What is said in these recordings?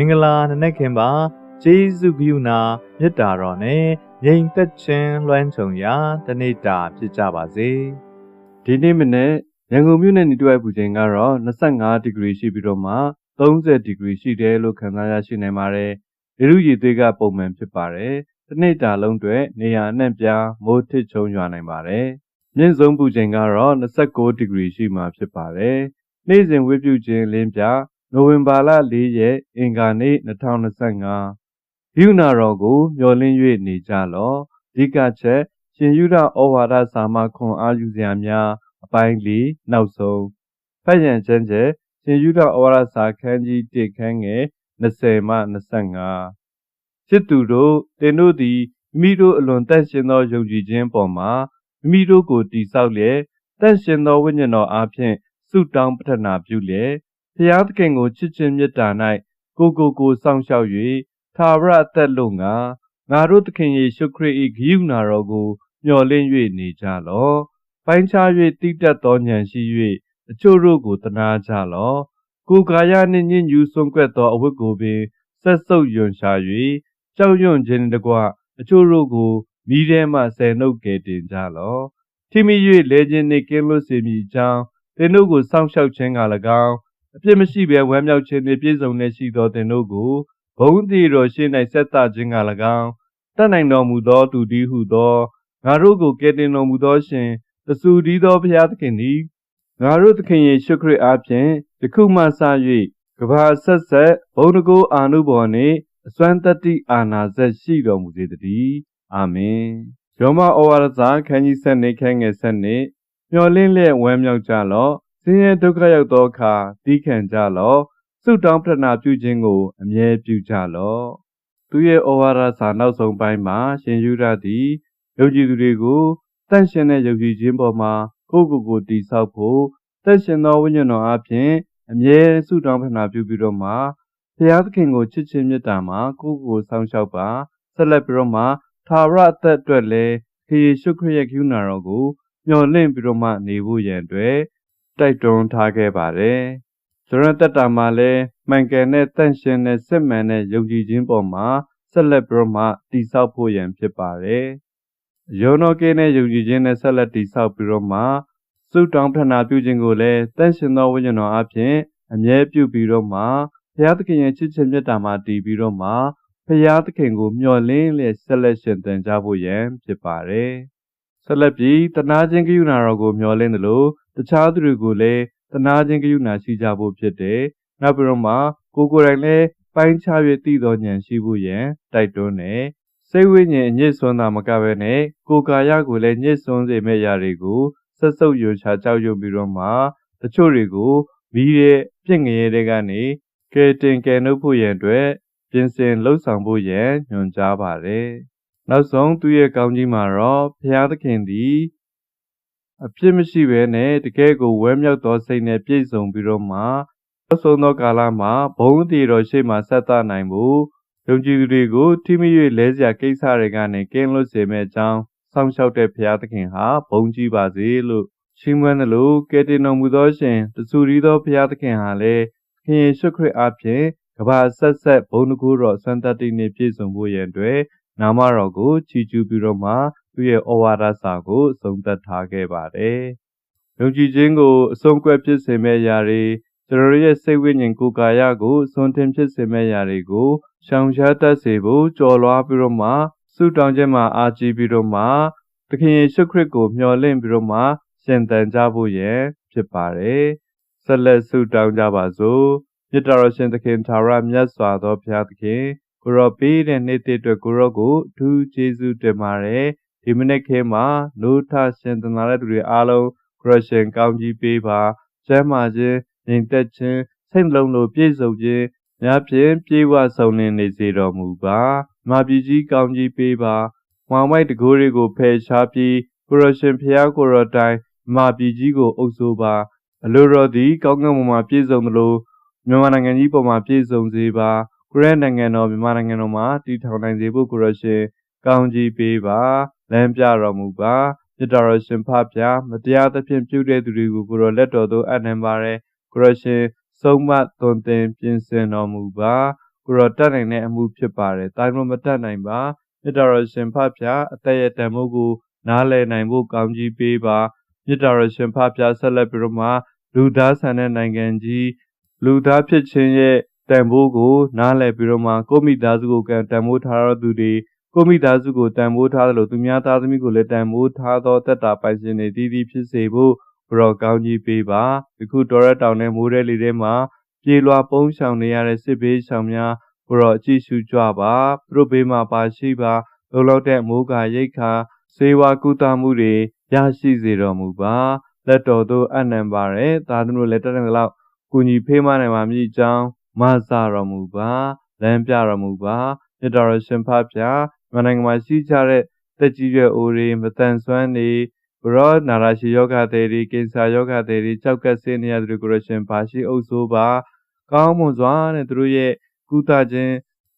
မင်္ဂလာနံနက်ခင်ပါကျေးဇူးကရုဏာမေတ္တာတော်နဲ့ငြိမ်သက်ခြင်းလွှမ်းခြုံရာတနေ့တာဖြစ်ကြပါစေဒီနေ့မနေ့ရန်ကုန်မြို့နယ်နေတွဲပူချိန်ကတော့25ဒီဂရီရှိပြီးတော့မှ30ဒီဂရီရှိတယ်လို့ခန့်မှန်းရရှိနိုင်ပါတယ်။ရေလူရည်သွေးကပုံမှန်ဖြစ်ပါတယ်။တစ်နေ့တာလုံးအတွက်နေရာအနှံ့ပြားမိုးထစ်ချုံရွာနိုင်ပါတယ်။မြင့်ဆုံးပူချိန်ကတော့29ဒီဂရီရှိမှဖြစ်ပါတယ်။နေ့စဉ်ဝေးပြုခြင်းလင်းပြ နိုဝင်ဘာလ4ရက်အင်္ဂါနေ့2025ဘီယူနာတော်ကိုမျှော်လင့်၍နေကြလော့။ဒီကချက်ရှင်ယူဒဩဝါဒစာမခွန်အားယူစရာများအပိုင်း၄နောက်ဆုံးဖတ်ရန်ချမ်းချက်ရှင်ယူဒဩဝါဒစာခန်းကြီး1ခန်းငယ်20မှ25စစ်သူတို့တင်တို့သည်မိမိတို့အလွန်တန့်ရှင်းသောယုံကြည်ခြင်းပေါ်မှာမိမိတို့ကိုတည်ဆောက်လျက်တန့်ရှင်းသောဝိညာဉ်တော်အားဖြင့်ဆုတောင်းပတနာပြုလျက် ဖျားသခင်ကိုချစ်ခြင်းမေတ္တာ၌ကိုကိုကိုစောင့်ရှောက်၍သာဝရအသက်လုံးငါငါတို့သခင်ယေရှုခရစ်၏ဂိယူနာတော်ကိုမျှော်လင့်၍နေကြလော့ပိုင်းခြား၍တိတက်သောဉာဏ်ရှိ၍အချို့တို့ကိုတနာကြလော့ကိုယ်ကာယနှင့်ညဉ့်ညူးဆွန့်ကွက်သောအဝတ်ကိုပင်ဆက်ဆုပ်ယွန်ရှာ၍ကြောက်ရွံ့ခြင်းနှင့်တကွအချို့တို့ကိုမိထဲမှဆယ်နှုတ်ကယ်တင်ကြလော့ထိမိ၍လဲခြင်းနှင့်ကင်းလွတ်စေမည်အကြောင်းသင်တို့ကိုစောင့်ရှောက်ခြင်းက၎င်း အပြစ်မရှိဘဲဝမ်းမြောက်ခြင်းနှင့်ပြည့်စုံနေရှိသောသင်တို့ကိုဘုံတည်တော်ရှင်း၌ဆက်သခြင်းက၎င်းတတ်နိုင်တော်မူသောသူတည်းဟုသောငါတို့ကိုကယ်တင်တော်မူသောရှင်တဆူတည်းသောဘုရားသခင်သည်ငါတို့သခင်ယေရှုခရစ်အားဖြင့်ယခုမှစ၍ကဘာဆက်ဆက်ဘုံတကူအာနုဘော်နှင့်အစွမ်းတတ္တိအာနာဇက်ရှိတော်မူစေတည်းအာမင်ယောမဩဝါဒစာခန်းကြီး7နေခန်းငယ်7နေမျော်လင့်လျက်ဝမ်းမြောက်ကြလော့ ဆင်းရဲဒုက္ခရောက်သောအခါတီးခံကြလော့ဆုတောင်းပတနာပြုခြင်းကို အမြဲပြုကြလော့သူရဲ့ဩဝါဒစာနောက်ဆုံးပိုင်းမှာ ရှင်ယူရသည်ယုံကြည်သူတွေကိုတန့်ရှင်းတဲ့ယုံကြည်ခြင်းပေါ်မှာကိုယ့်ကိုယ်ကိုတည်ဆောက်ဖို့တန့်ရှင်းသောဝိညာဉ်တော်အပြင်အမြဲဆုတောင်းပတနာပြုပြီးတော့မှဘုရားသခင်ကိုချစ်ခြင်းမေတ္တာမှာကိုယ့်ကိုယ်ဆောင်ရှောက်ပါဆက်လက်ပြီးတော့မှသာရအသက်အတွက်လည်းခရီးရှုခရရဲ့ကျူနာတော်ကိုမျှော်လင့်ပြီးတော့မှနေဖို့ရန်အတွက် တိုက်တွန်းထားခဲ့ပါတယ်။ကျွန်တော်တက်တာမှာလည်းမှန်ကန်တဲ့တန့်ရှင်းတဲ့စစ်မှန်တဲ့ယုံကြည်ခြင်းပေါ်မှာဆက်လက်ပြီးတော့မှတည်ဆောက်ဖို့ရန်ဖြစ်ပါတယ်။ယောနောကဲနဲ့ယုံကြည်ခြင်းနဲ့ဆက်လက်တည်ဆောက်ပြီးတော့မှစုတောင်းပထနာပြုခြင်းကိုလည်းတန့်ရှင်းသောဝိညာဉ်တော်အပြင်အမြဲပြုပြီးတော့မှဘုရားသခင်ရဲ့ချစ်ခြင်းမေတ္တာမှာတည်ပြီးတော့မှဖရာသခင်ကိုမျှော်လင့်လျက်ဆက်လက်ရှင်သန်ကြဖို့ရန်ဖြစ်ပါတယ်။ဆက်လက်ပြီးတနာခြင်းကရုဏာတော်ကိုမျှော်လင့်သလို တခြားသူတွေကိုလည်းတနာခြင်းကရုဏာရှိကြဖို့ဖြစ်တယ်။နောက်ပြီးတော့မှကိုကိုယ်တိုင်လည်းပိုင်းခြား၍တည်တော်ဉာဏ်ရှိဖို့ရန်တိုက်တွန်းတယ်။စိတ်ဝိညာဉ်အညစ်ဆွမ်းတာမကဘဲနဲ့ကိုယ်ကာယကိုလည်းညစ်ဆွမ်းစေမဲ့ရာတွေကိုဆက်စုပ်ယွချကြောက်ရွံ့ပြီးတော့မှတချို့တွေကိုမိရဲ့ပြင့်ငရဲတွေကနေကဲတင်ကဲနှုတ်ဖို့ရန်အတွက်ပြင်ဆင်လှုပ်ဆောင်ဖို့ရန်ညွှန်ကြားပါတယ်။နောက်ဆုံးသူရဲ့ကောင်းကြီးမှာတော့ဘုရားသခင်သည် အပြစ်မရှိဘဲနဲ့တကယ်ကိုဝဲမြောက်သောစိတ်နဲ့ပြည့်စုံပြီးတော့မှနောက်ဆုံးသောကာလမှာဘုံတည်တော်ရှိမှဆက်သနိုင်ဖို့ယုံကြည်သူတွေကိုထိမိ၍လဲစရာကိစ္စတွေကနေကင်းလွတ်စေမယ့်အကြောင်းစောင့်ရှောက်တဲ့ဘုရားသခင်ဟာဘုံကြီးပါစေလို့ရှင်းမွန်းတယ်လို့ကယ်တင်တော်မူသောရှင်တဆူရီသောဘုရားသခင်ဟာလည်းခင်ယေရှုခရစ်အားဖြင့်ကဘာဆက်ဆက်ဘုံတကူတော်စံတတိနှင့်ပြည့်စုံဖို့ရန်အတွက်နာမတော်ကိုချီးကျူးပြီးတော့မှ သူရဲ့ဩဝါဒစာကိုဆုံးသက်ထားခဲ့ပါတယ်။ယုံကြည်ခြင်းကိုအဆုံးကွက်ဖြစ်စေမဲ့ຢာတွေကျွန်တော်ရဲ့စိတ်ဝိညာဉ်ကိုယ်ကာယကိုစွန့်တင်ဖြစ်စေမဲ့ຢာတွေကိုရှောင်ရှားတတ်စေဖို့ကြော်လွားပြီးတော့မှဆုတောင်းခြင်းမှာအားကြီးပြီးတော့မှသခင်ယေရှုခရစ်ကိုမျှော်လင့်ပြီးတော့မှရှင်သန်ကြဖို့ရန်ဖြစ်ပါတယ်။ဆက်လက်ဆုတောင်းကြပါစို့မြတ်တော်ရှင်သခင်သာရမြတ်စွာသောဘုရားသခင်ကိုရောပေးတဲ့နေ့တည်းအတွက်ကိုရောကိုအထူးကျေးဇူးတင်ပါတယ် ဒီမနေ့ခေမှာလို့ထရှင်သနာတဲ့သူတွေအားလုံးခရရှင်ကောင်းကြီးပေးပါကျမ်းမာခြင်းညီသက်ခြင်းစိတ်လုံးလိုပြည့်စုံခြင်းများဖြင့်ပြေဝဆုံလင်းနေစေတော်မူပါမာပြည်ကြီးကောင်းကြီးပေးပါဝမ်ဝိုက်တကိုးတွေကိုဖယ်ရှားပြီးကိုရရှင်ဖျားကိုရတိုင်မာပြည်ကြီးကိုအုပ်စိုးပါအလိုတော်သည်ကောင်းကင်ဘုံမှာပြည့်စုံသလိုမြန်မာနိုင်ငံကြီးပေါ်မှာပြည့်စုံစေပါကိုရဲနိုင်ငံတော်မြန်မာနိုင်ငံတော်မှာတည်ထောင်နိုင်စေဖို့ကိုရရှင်ကောင်းကြီးပေးပါ လမ်းပြတော်မူပါမြတ်တော်ရှင်ဖဖျားမတရားသဖြင့်ပြုတဲ့သူတွေကိုကိုရောလက်တော်သို့အပ်နှံပါရဲကိုရရှင်ဆုံးမသွန်သင်ပြင်ဆင်တော်မူပါကိုရောတတ်နိုင်တဲ့အမှုဖြစ်ပါတယ်တာမမတတ်နိုင်ပါမေတ္တာတော်ရှင်ဖဖျားအသက်ရဲ့တန်ဖိုးကိုနားလည်နိုင်ဖို့ကောင်းကြီးပေးပါမေတ္တာတော်ရှင်ဖဖျားဆက်လက်ပြီးတော့မှလူသားဆန်တဲ့နိုင်ငံကြီးလူသားဖြစ်ခြင်းရဲ့တန်ဖိုးကိုနားလည်ပြီးတော့မှကိုယ့်မိသားစုကိုကံတန်ဖိုးထားတော်သူတွေ ကိုယ့်မိသားစုကိုတန်ဖိုးထားသလိုသူများသားသမီးကိုလည်းတန်ဖိုးထားသောတက်တာပိုင်ရှင်တွေတည်တည်ဖြစ်စေဖို့ဘရောကောင်းကြီးပေးပါဒီခုတော်ရတောင်နဲ့မိုးရဲလေထဲမှာပြေလွာပုန်းရှောင်နေရတဲ့စစ်ဘေးရှောင်များဘရောအကြည့်ရှုကြပါသူတို့ဘေးမှာပါရှိပါလုံလောက်တဲ့မိုးကာရိတ်ခါစေဝါကုသမှုတွေရရှိစေတော်မူပါလက်တော်သို့အနံပါရယ်သာသမီတို့လက်တက်တဲ့လောက်ကုညီဖေးမနိုင်ပါမည်အကြောင်းမဆတော်မူပါလမ်းပြတော်မူပါမြတ်တော်ရှင်ဖဖျား မြန်မာနိုင်ငံမှာရှိကြတဲ့တက်ကြီးရွယ်အိုတွေမတန်ဆွမ်းနေဘရောနာရာရှိယောဂတဲ့တွေကင်ဆာယောဂတဲ့တွေကြောက်ကပ်စင်းနေရတဲ့ကိုရရှင်ဘာရှိအုပ်ဆိုးပါကောင်းမွန်စွာနဲ့သူတို့ရဲ့ကုသခြင်း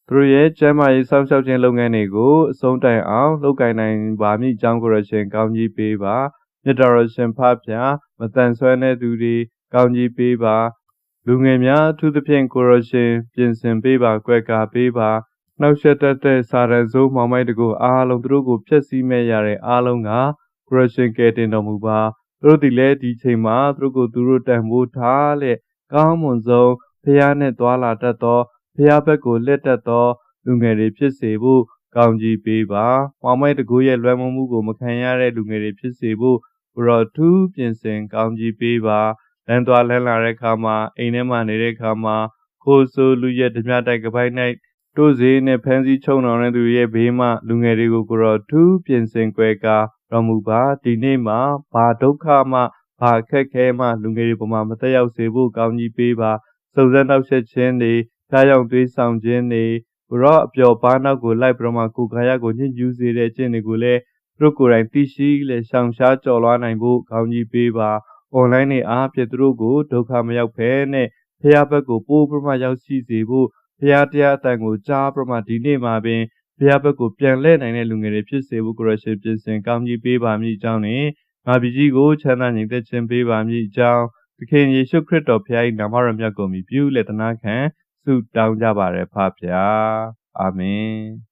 သူတို့ရဲ့ကျန်းမာရေးစောင့်ရှောက်ခြင်းလုပ်ငန်းတွေကိုအဆုံးတိုင်အောင်လုပ်ကိုင်နိုင်ပါမည်အကြောင်းကိုရရှင်ကောင်းကြီးပေးပါမြတ်တော်ရှင်ဖဖျားမတန်ဆွမ်းတဲ့သူတွေကောင်းကြီးပေးပါလူငယ်များအထူးသဖြင့်ကိုရရှင်ပြင်ဆင်ပေးပါ၊ကွယ်ကာပေးပါ နှောက်ယှက်တတ်တဲ့စာရန်ဆိုးမှောင်မိုက်တကူအားလုံးသူတို့ကိုဖျက်ဆီးမဲ့ရတဲ့အားလုံးကကိုရရှင်ကယ်တင်တော်မူပါသူတို့ဒီလဲဒီချိန်မှာသူတို့ကိုသူတို့တန်ဖိုးထားလက်ကောင်းမွန်ဆုံးဖះနဲ့သွာလာတတ်သောဖះဘက်ကိုလက်တက်သောလူငယ်တွေဖြစ်စေဖို့ကောင်းကြီးပေးပါ။မောင်မိုက်တကူရဲ့လွှမ်းမိုးမှုကိုမခံရတဲ့လူငယ်တွေဖြစ်စေဖို့ဘရောထူးပြင်ဆင်ကောင်းကြီးပေးပါ။လမ်းသွားလမ်းလာတဲ့အခါမှာအိမ်ထဲမှာနေတဲ့အခါမှာခိုးဆိုးလူရက်ဓမြတိုက်ကပိုင်း၌ တို့စေနဲ့ဖမ်းဆီးချုံတော်တဲ့သူရဲ့ဘေးမှလူငယ်တွေကိုကိုရောထူးပြင်ဆင်ကြွယ်ကာတော်မူပါဒီနေ့မှာဘာဒုက္ခမှဘာခက်ခဲမှလူငယ်တွေပေါ်မှာမသက်ရောက်စေဖို့ကောင်းကြီးပေးပါစုံစမ်းနောက်ဆက်ခြင်းတွေကြားရောက်သွေးဆောင်ခြင်းတွေဘရောအပျော်ပါနောက်ကိုလိုက်ပြီးတော့မှကိုယ်ခါရကိုညှဉ်းကျူးစေတဲ့ခြင်းတွေကိုလည်းသူတို့ကိုယ်တိုင်သိရှိလေရှောင်ရှားကြော်လွှားနိုင်ဖို့ကောင်းကြီးပေးပါအွန်လိုင်းနေအားဖြင့်သူတို့ကိုဒုက္ခမရောက်ဖဲနဲ့ဖះဘက်ကိုပိုးပြမရောက်ရှိစေဖို့ ဖះတရားအတန်ကိုကြားပြမဒီနေ့မှာပင်ဖះဘက်ကိုပြန်လဲနိုင်တဲ့လူငယ်တွေဖြစ်စေဖို့ကိုရရှိပြင်ဆင်ကောင်းကြီးပေးပါမည်အကြောင်းနဲ့ငါပြည်ကြီးကိုချမ်းသာညီသက်ခြင်းပေးပါမည်အကြောင်းသခင်ယေရှုခရစ်တော်ဖះ၏နာမတော်မြတ်ကိုမြည်ပြုလက်သနာခံဆုတောင်းကြပါရဖဖျားအာမင်